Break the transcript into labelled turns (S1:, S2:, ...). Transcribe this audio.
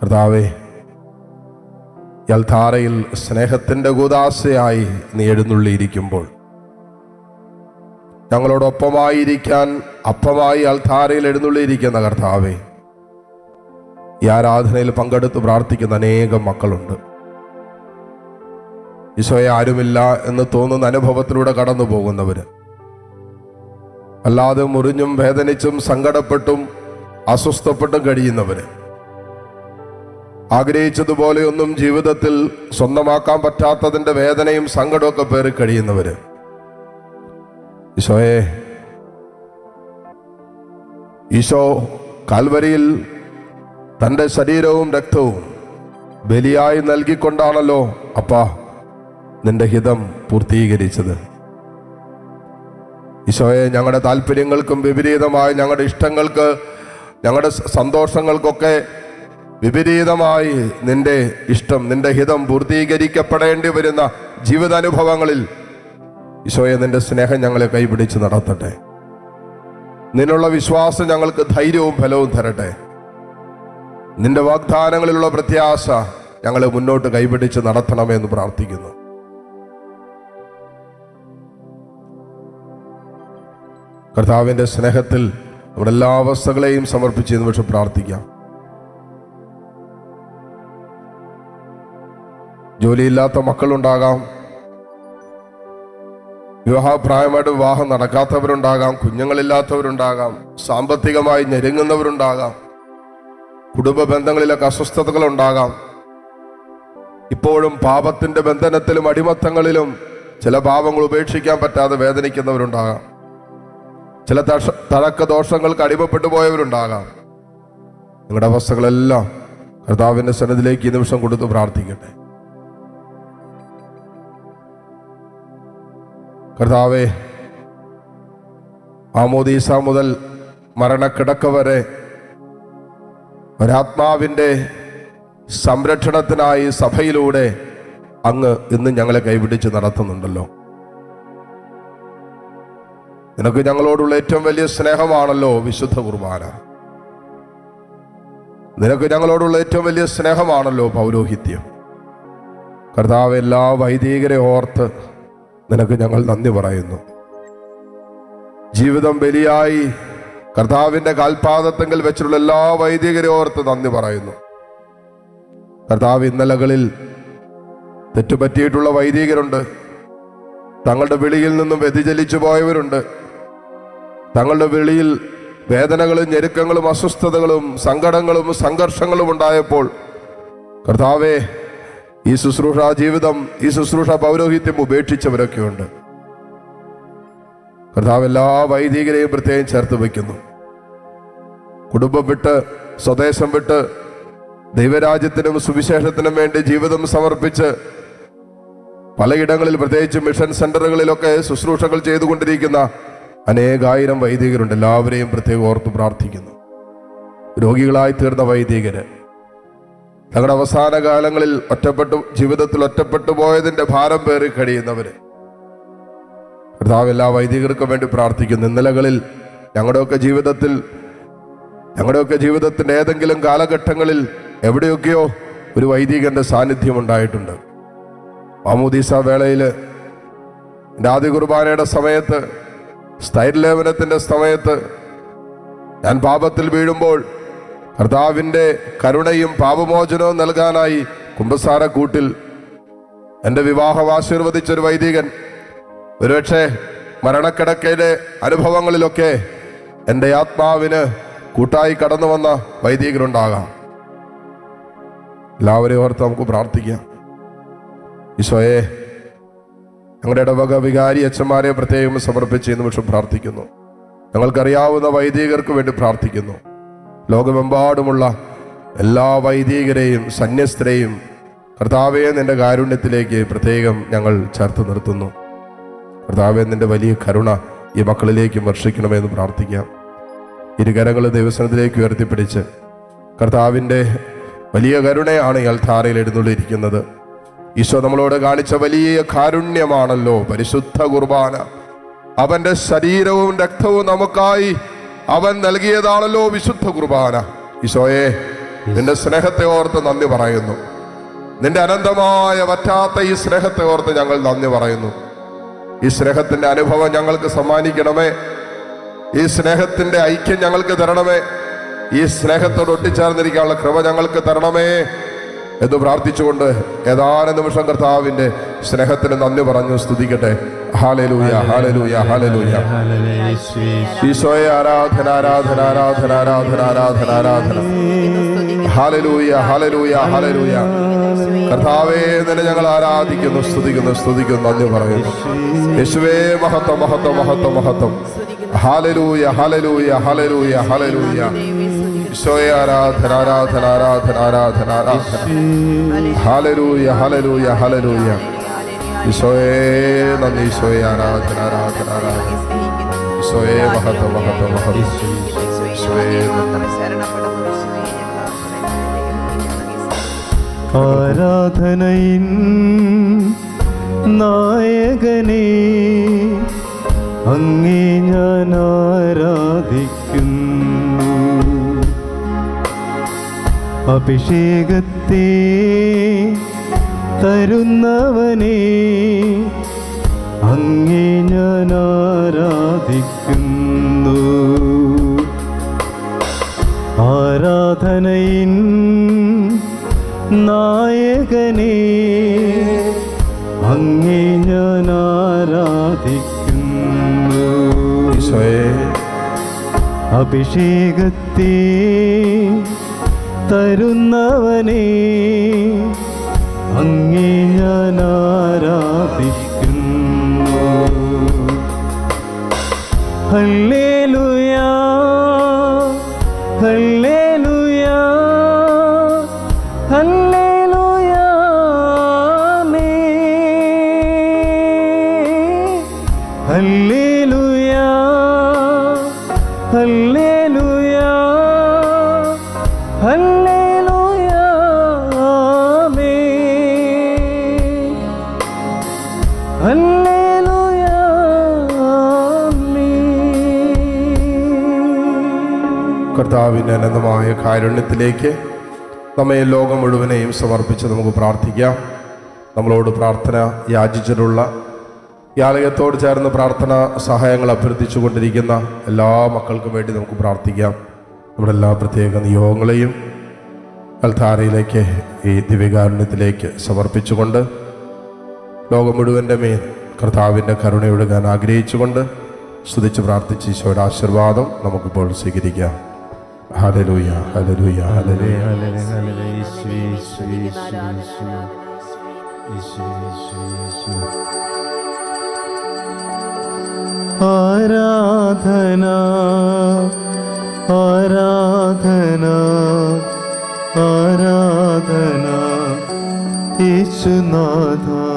S1: കർത്താവേ യൽധാരയിൽ സ്നേഹത്തിന്റെ ഗുദാസയായി നീ എഴുന്നള്ളിയിരിക്കുമ്പോൾ ഞങ്ങളോടൊപ്പമായിരിക്കാൻ അപ്പമായി അൽധാരയിൽ എഴുന്നള്ളിയിരിക്കുന്ന കർത്താവേ ഈ ആരാധനയിൽ പങ്കെടുത്ത് പ്രാർത്ഥിക്കുന്ന അനേകം മക്കളുണ്ട്. ഈശോയെ ആരുമില്ല എന്ന് തോന്നുന്ന അനുഭവത്തിലൂടെ കടന്നു പോകുന്നവര് അല്ലാതെ മുറിഞ്ഞും വേദനിച്ചും സങ്കടപ്പെട്ടും അസ്വസ്ഥപ്പെട്ടും കഴിയുന്നവര് ആഗ്രഹിച്ചതുപോലെയൊന്നും ജീവിതത്തിൽ സ്വന്തമാക്കാൻ പറ്റാത്തതിന്റെ വേദനയും സങ്കടമൊക്കെ പേറി കഴിയുന്നവര്. ഈശോയെ ഈശോ കാൽവരിയിൽ തന്റെ ശരീരവും രക്തവും ബലിയായി നൽകിക്കൊണ്ടാണല്ലോ അപ്പാ നിന്റെ ഹിതം പൂർത്തീകരിച്ചത്. ഈശോയെ ഞങ്ങളുടെ താല്പര്യങ്ങൾക്കും വിപരീതമായി ഞങ്ങളുടെ ഇഷ്ടങ്ങൾക്ക് ഞങ്ങളുടെ സന്തോഷങ്ങൾക്കൊക്കെ വിപരീതമായി നിന്റെ ഇഷ്ടം നിന്റെ ഹിതം പൂർത്തീകരിക്കപ്പെടേണ്ടി വരുന്ന ജീവിതാനുഭവങ്ങളിൽ ഈശോയെ നിന്റെ സ്നേഹം ഞങ്ങളെ കൈപിടിച്ച് നടത്തട്ടെ. നിന്നുള്ള വിശ്വാസം ഞങ്ങൾക്ക് ധൈര്യവും ഫലവും തരട്ടെ. നിന്റെ വാഗ്ദാനങ്ങളിലുള്ള പ്രത്യാശ ഞങ്ങളെ മുന്നോട്ട് കൈപിടിച്ച് നടത്തണമെന്ന് പ്രാർത്ഥിക്കുന്നു. കർത്താവിന്റെ സ്നേഹത്തിൽ നമ്മുടെ എല്ലാ അവസ്ഥകളെയും സമർപ്പിച്ച് നിമിഷം പ്രാർത്ഥിക്കാം. ജോലിയില്ലാത്ത മക്കളുണ്ടാകാം. വിവാഹപ്രായമായിട്ട് വിവാഹം നടക്കാത്തവരുണ്ടാകാം. കുഞ്ഞുങ്ങളില്ലാത്തവരുണ്ടാകാം. സാമ്പത്തികമായി ഞെരുങ്ങുന്നവരുണ്ടാകാം. കുടുംബ ബന്ധങ്ങളിലൊക്കെ അസ്വസ്ഥതകൾ ഉണ്ടാകാം ഇപ്പോഴും പാപത്തിന്റെ ബന്ധനത്തിലും അടിമത്തങ്ങളിലും ചില പാപങ്ങൾ ഉപേക്ഷിക്കാൻ പറ്റാതെ വേദനിക്കുന്നവരുണ്ടാകാം. ചില തഷ- തഴക്ക ദോഷങ്ങൾക്ക് അടിമപ്പെട്ടു പോയവരുണ്ടാകാം. നിങ്ങളുടെ അവസ്ഥകളെല്ലാം കർത്താവിന്റെ സന്നദ്ധിലേക്ക് ഈ നിമിഷം കൊടുത്ത് പ്രാർത്ഥിക്കട്ടെ. കർത്താവെ ആമോദീസ മുതൽ മരണക്കിടക്ക വരെ ഒരാത്മാവിന്റെ സംരക്ഷണത്തിനായി സഭയിലൂടെ അങ്ങ് ഇന്ന് ഞങ്ങളെ കൈപിടിച്ച് നടത്തുന്നുണ്ടല്ലോ. നിനക്ക് ഞങ്ങളോടുള്ള ഏറ്റവും വലിയ സ്നേഹമാണല്ലോ വിശുദ്ധ കുർബാന. നിനക്ക് ഞങ്ങളോടുള്ള ഏറ്റവും വലിയ സ്നേഹമാണല്ലോ പൗരോഹിത്യം. കർത്താവ് എല്ലാ വൈദികരെ ഓർത്ത് നിനക്ക് ഞങ്ങൾ നന്ദി പറയുന്നു. ജീവിതം ബലിയായി കർത്താവിന്റെ കാൽപാദത്തെങ്കിൽ വെച്ചിട്ടുള്ള എല്ലാ വൈദികരെ ഓർത്ത് നന്ദി പറയുന്നു. കർത്താവ് ഇന്നലകളിൽ തെറ്റുപറ്റിയിട്ടുള്ള വൈദികരുണ്ട്. തങ്ങളുടെ വിളിയിൽ നിന്നും വ്യതിചലിച്ചു പോയവരുണ്ട്. തങ്ങളുടെ വിളിയിൽ വേദനകളും ഞെരുക്കങ്ങളും അസ്വസ്ഥതകളും സങ്കടങ്ങളും സംഘർഷങ്ങളും ഉണ്ടായപ്പോൾ കർത്താവെ ഈ ശുശ്രൂഷ ജീവിതം ഈ ശുശ്രൂഷ പൗരോഹിത്യം ഉപേക്ഷിച്ചവരൊക്കെയുണ്ട്. കർത്താവ് എല്ലാ വൈദികരെയും പ്രത്യേകം ചേർത്ത് വയ്ക്കുന്നു. കുടുംബം വിട്ട് സ്വദേശം വിട്ട് ദൈവരാജ്യത്തിനും സുവിശേഷത്തിനും വേണ്ടി ജീവിതം സമർപ്പിച്ച് പലയിടങ്ങളിൽ പ്രത്യേകിച്ച് മിഷൻ സെന്ററുകളിലൊക്കെ ശുശ്രൂഷകൾ ചെയ്തുകൊണ്ടിരിക്കുന്ന അനേകായിരം വൈദികരുണ്ട്. എല്ലാവരെയും പ്രത്യേകം ഓർത്ത് പ്രാർത്ഥിക്കുന്നു. രോഗികളായി തീർന്ന വൈദികര് തങ്ങളുടെ അവസാന കാലങ്ങളിൽ ഒറ്റപ്പെട്ടു ജീവിതത്തിൽ ഒറ്റപ്പെട്ടു പോയതിന്റെ ഭാരം പേറി കഴിയുന്നവര്. കർത്താവ് എല്ലാ വൈദികർക്കും വേണ്ടി പ്രാർത്ഥിക്കുന്നു. ഇന്നലകളിൽ ഞങ്ങളുടെയൊക്കെ ജീവിതത്തിൽ ഞങ്ങളുടെയൊക്കെ ജീവിതത്തിന്റെ ഏതെങ്കിലും കാലഘട്ടങ്ങളിൽ എവിടെയൊക്കെയോ ഒരു വൈദികന്റെ സാന്നിധ്യം ഉണ്ടായിട്ടുണ്ട്. മാമൂദീസ വേളയിൽ ആദ്യ കുർബാനയുടെ സമയത്ത് സ്ഥൈര്യലേപനത്തിന്റെ സമയത്ത് ഞാൻ പാപത്തിൽ വീഴുമ്പോൾ കർത്താവിന്റെ കരുണയും പാപമോചനവും നൽകാനായി കുമ്പസാര കൂട്ടിൽ എന്റെ വിവാഹം ആശീർവദിച്ചൊരു വൈദികൻ ഒരുപക്ഷെ മരണക്കിടക്കയിലെ അനുഭവങ്ങളിലൊക്കെ എന്റെ ആത്മാവിന് കൂട്ടായി കടന്നു വന്ന വൈദികരുണ്ടാകാം എല്ലാവരെയും ഓർത്ത് നമുക്ക് പ്രാർത്ഥിക്കാം. ഈശോയെ ഞങ്ങളുടെ ഇടവക വികാരി അച്ഛന്മാരെ പ്രത്യേകം സമർപ്പിച്ച് നിമിഷം പ്രാർത്ഥിക്കുന്നു. ഞങ്ങൾക്കറിയാവുന്ന വൈദികർക്ക് വേണ്ടി പ്രാർത്ഥിക്കുന്നു. ലോകമെമ്പാടുമുള്ള എല്ലാ വൈദികരെയും സന്യസ്തരെയും കർത്താവെ നിന്റെ കാരുണ്യത്തിലേക്ക് പ്രത്യേകം ഞങ്ങൾ ചേർത്ത് നിർത്തുന്നു. കർത്താവെ നിന്റെ വലിയ കരുണ ഈ മക്കളിലേക്കും വർഷിക്കണമെന്ന് പ്രാർത്ഥിക്കാം. ഇരുകരങ്ങൾ ദൈവസനത്തിലേക്ക് ഉയർത്തിപ്പിടിച്ച് കർത്താവിന്റെ വലിയ കരുണയാണ് ഈ അൽധാരയിൽ എഴുന്നള്ളിയിരിക്കുന്നത്. ഈശോ നമ്മളോട് കാണിച്ച വലിയ കാരുണ്യമാണല്ലോ പരിശുദ്ധ കുർബാന. അവന്റെ ശരീരവും രക്തവും നമുക്കായി അവൻ നൽകിയതാണല്ലോ വിശുദ്ധ കുർബാന. ഈശോയെ നിന്റെ സ്നേഹത്തെ ഓർത്ത് നന്ദി പറയുന്നു. നിന്റെ അനന്തമായ വറ്റാത്ത ഈ സ്നേഹത്തെ ഓർത്ത് ഞങ്ങൾ നന്ദി പറയുന്നു. ഈ സ്നേഹത്തിന്റെ അനുഭവം ഞങ്ങൾക്ക് സമ്മാനിക്കണമേ. ഈ സ്നേഹത്തിന്റെ ഐക്യം ഞങ്ങൾക്ക് തരണമേ. ഈ സ്നേഹത്തോട് ഒട്ടിച്ചേർന്നിരിക്കാനുള്ള കൃപ ഞങ്ങൾക്ക് തരണമേ എന്ന് പ്രാർത്ഥിച്ചുകൊണ്ട് ഏതാനും നിമിഷം കർത്താവിന്റെ സ്നേഹത്തിന് നന്ദി പറഞ്ഞു സ്തുതിക്കട്ടെ. ഹാലലൂയ ഹാലലൂയ ഹാലലൂയ ഈശോയെ ആരാധന ആരാധന ആരാധന ആരാധന ആരാധന ആരാധന. ഹാലലൂയ ഹാലലൂയ ഹാലലൂയ കർത്താവേ നിന്നെ ഞങ്ങൾ ആരാധിക്കുന്നു സ്തുതിക്കുന്നു സ്തുതിക്കുന്നു നന്ദി പറയുന്നു. യേശുവേ മഹത്വം മഹത്വം മഹത്വം മഹത്വം. ഹാലലൂയ ഹാലലൂയ ഹാലലൂയ ഹാലലൂയ ഈശോയെ ആരാധന ആരാധന ആരാധന ആരാധന ആരാധന. ഹാലലൂയ ഹാലലൂയ ഹാലലൂയ ഈശോയെ നന്ദി ഈശോയെ ആരാധന ആരാധന ആരാധന. ഈശോയെ മഹത്വ മഹത്വ മഹത്വം. ഈശോയെ
S2: നായകനെ അങ്ങേ ഞാൻ ആരാധിക്കുന്നു. അഭിഷേകത്തെ തരുന്നവനെ അങ്ങേ ഞാൻ ആരാധിക്കുന്നു. ആരാധനയിൻ നായകനെ അങ്ങേ ഞാൻ ആരാധിക്കുന്നു. അഭിഷേകത്തെ തരുന്നവനെ അങ്ങേ ഞാൻ ആരാധിക്കുന്നു. ഹല്ലേലൂയാ ഹല്ലേലൂയാ ഹല്ലേലൂയാ ഹല്ലേലൂയാ
S1: കർത്താവിന്റെ അനന്തമായ കാരുണ്യത്തിലേക്ക് നമ്മെ ലോകം മുഴുവനെയും സമർപ്പിച്ച് നമുക്ക് പ്രാർത്ഥിക്കാം. നമ്മളോട് പ്രാർത്ഥന യാചിച്ചിട്ടുള്ള ഈ ആലയത്തോട് ചേർന്ന് പ്രാർത്ഥന സഹായങ്ങൾ അഭ്യർത്ഥിച്ചു കൊണ്ടിരിക്കുന്ന എല്ലാ മക്കൾക്കും വേണ്ടി നമുക്ക് പ്രാർത്ഥിക്കാം. നമ്മുടെ എല്ലാ പ്രത്യേക നിയോഗങ്ങളെയും അൽധാരയിലേക്ക് ഈ ദിവ്യകാരുണ്യത്തിലേക്ക് സമർപ്പിച്ചുകൊണ്ട് ലോകം മുഴുവന്റെ മേൽ കർത്താവിന്റെ കരുണയൊഴുകാൻ ആഗ്രഹിച്ചുകൊണ്ട് സ്തുതിച്ച് പ്രാർത്ഥിച്ച് ഈശോയുടെ ആശീർവാദം നമുക്കിപ്പോൾ സ്വീകരിക്കാം. ഹലലൂയ ഹലലൂയ
S2: ആരാധന ആരാധന ആരാധന. യേശുനാഥ